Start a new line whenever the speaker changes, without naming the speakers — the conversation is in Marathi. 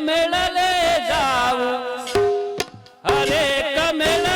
कमळले जाऊ. अरे कमळ